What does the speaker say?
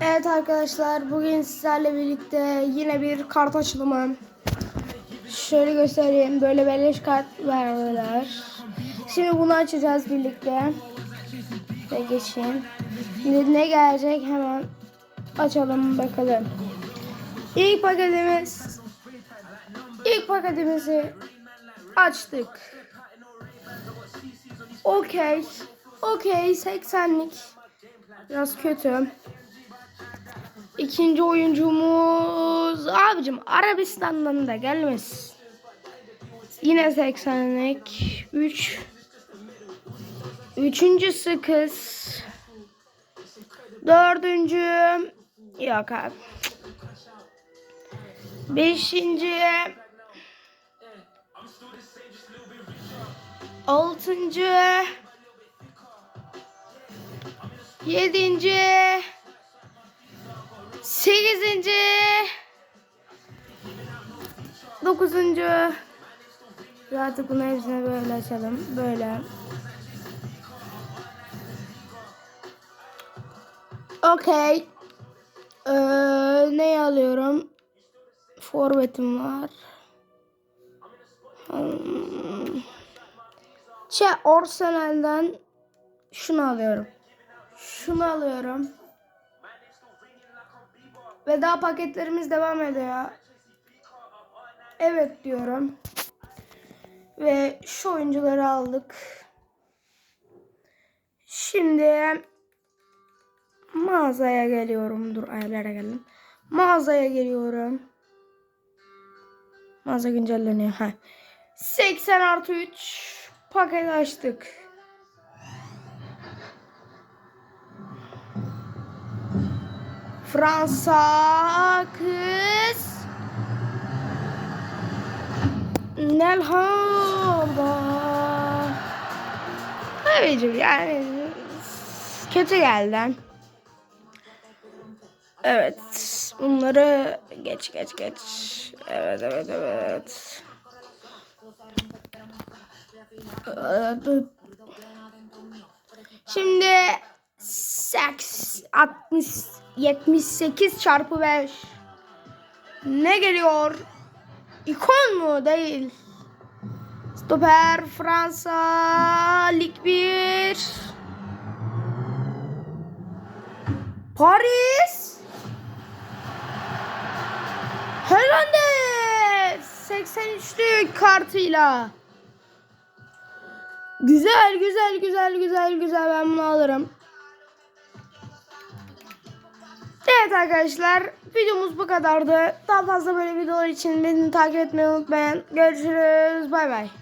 Evet arkadaşlar bugün sizlerle birlikte yine bir kart açılımı. Şöyle göstereyim. Böyle beleş kart verdiler. Şimdi bunu açacağız birlikte. Ve geçeyim. Şimdi ne gelecek hemen açalım bakalım. İlk paketimiz ilk paketimizi açtık. Okey. Okey 80'lik. Biraz kötü. İkinci oyuncumuz abicim Arabistan'dan da gelmez. Yine 80'lik. 3 Üçüncüsü kız. Dördüncü yok abi. Beşinci Altıncı Yedinci Sekizinci Dokuzuncu Artık bunu hepsini böyle açalım. Böyle. Okey. Ee, ne alıyorum? Forvetim var. Hmm. Şey Arsenal'den şunu alıyorum. Şunu alıyorum. Ve daha paketlerimiz devam ediyor. Evet diyorum. Ve şu oyuncuları aldık. Şimdi mağazaya geliyorum. Dur ayarlara geldim. Mağazaya geliyorum. Mağaza güncelleniyor. Ha. 80 artı 3 paket açtık. Fransa kız. Nelhamba. Abicim yani kötü geldi. Evet. Bunları geç geç geç. Evet evet evet. Şimdi 8 60 78 çarpı 5 ne geliyor? İkon mu? Değil. Stoper Fransa Lig 1 Paris Hernandez 83'lük kartıyla Güzel güzel güzel güzel güzel ben bunu alırım. Evet arkadaşlar videomuz bu kadardı. Daha fazla böyle videolar için beni takip etmeyi unutmayın. Görüşürüz bay bay.